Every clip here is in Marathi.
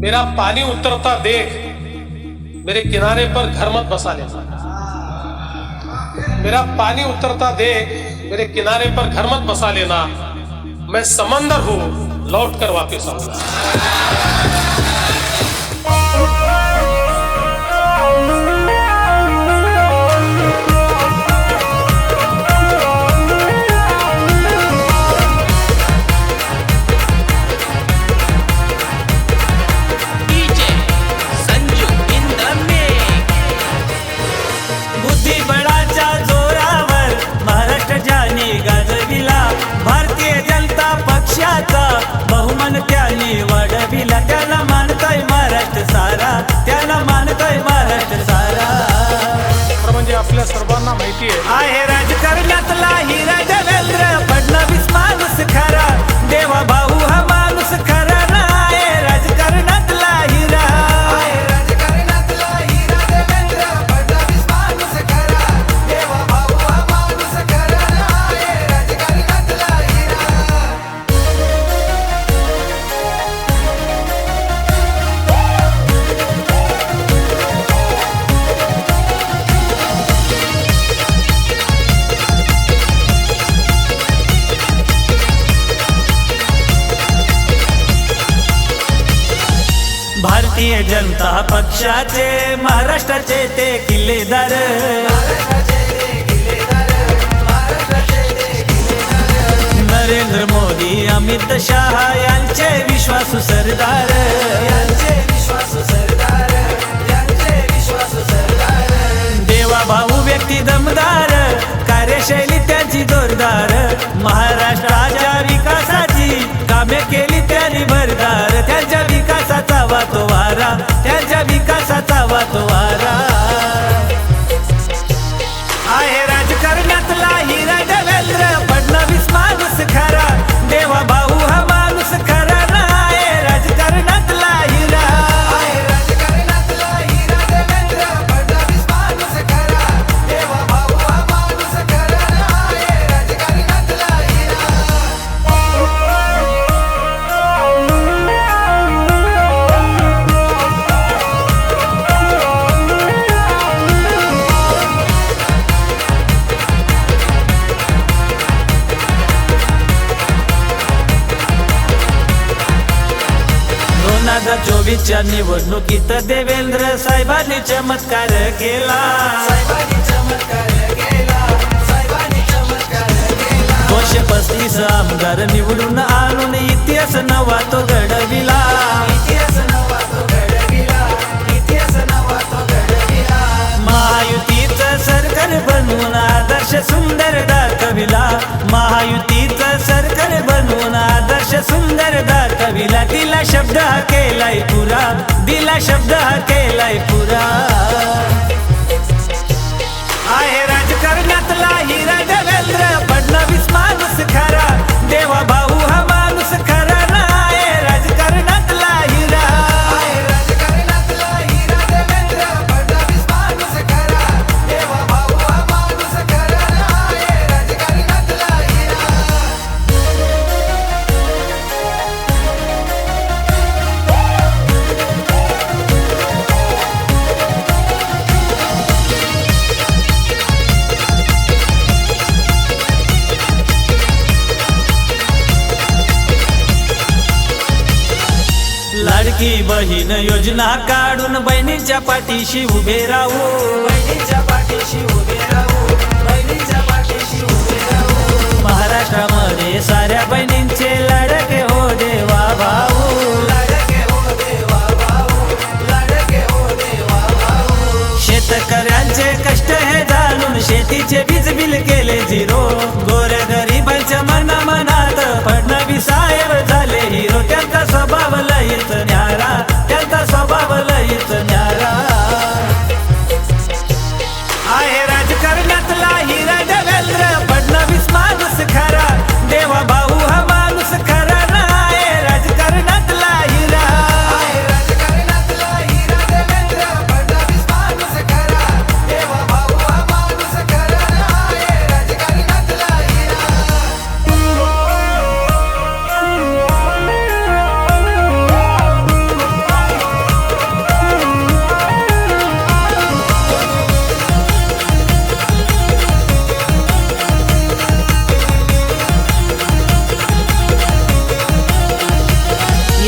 मेरा पानी उतरता देख, मेरे किनारे पर घर मत बसा लेना मेरा पानी उतरता देख, मेरे किनारे पर घर मत बसा लेना। मैं समंदर हूँ लौट कर वापिस आऊँगा। त्याने वाढविला त्याला मानतोय महाराष्ट्र सारा. त्याला मानतोय महाराष्ट्र सारा. म्हणजे आपल्या सर्वांना माहिती आहे. आहे राजकारणातला हिरा जनता पक्षाचे? महाराष्ट्राचे ते किल्लेदार. नरेंद्र मोदी अमित शहा यांचे विश्वासू सरदार. यांचे देवा भाऊ व्यक्ती दमदार. कार्यशैली त्यांची जोरदार. महाराष्ट्राच्या विकासाची कामे केली त्यांनी भरदार. त्यांच्या वारा त्यांच्या विकासाचा वातो वारा हजार निवडणुकीत देवेंद्र साहेबांनी चमत्कार केला. दोनशे पस्तीस आमदार निवडून आणून इतिहास नवा तो घडविला. दिला शब्द हा केलाय पुरा. दिला शब्द हा केलाय पुरा. लाडकी बहीण योजना काढून बहिणीच्या पाठीशी उभे राहू. बहिणीच्या पाठीशी उभे राहू. बहिणीच्या पाठीशी उभे राहू. महाराष्ट्रामध्ये साऱ्या बहिणींचे लाडके हो देवा भाऊ. लाडके हो देवा भाऊ. लाडके हो देवा भाऊ. शेतकऱ्यांचे कष्ट हे जाणून शेतीचे वीज बिल केले झिरो.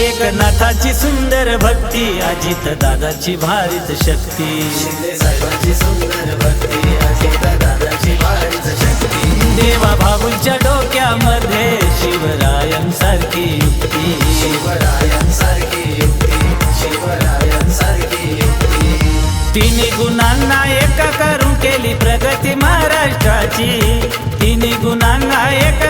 साहेबांची सुंदर भक्ती अजित दादाची भारीच शक्ती. साहेबांची सुंदर भक्ती अजित दादाची भारीच शक्ती. देवा भाऊंच्या डोक्यामध्ये शिवरायांसारखी युक्ती. शिवरायांसारखी युक्ती शिवरायांसारखी युक्ती. तिन्ही गुणांना एक करून केली प्रगती महाराष्ट्राची. तिन्ही गुणांना एक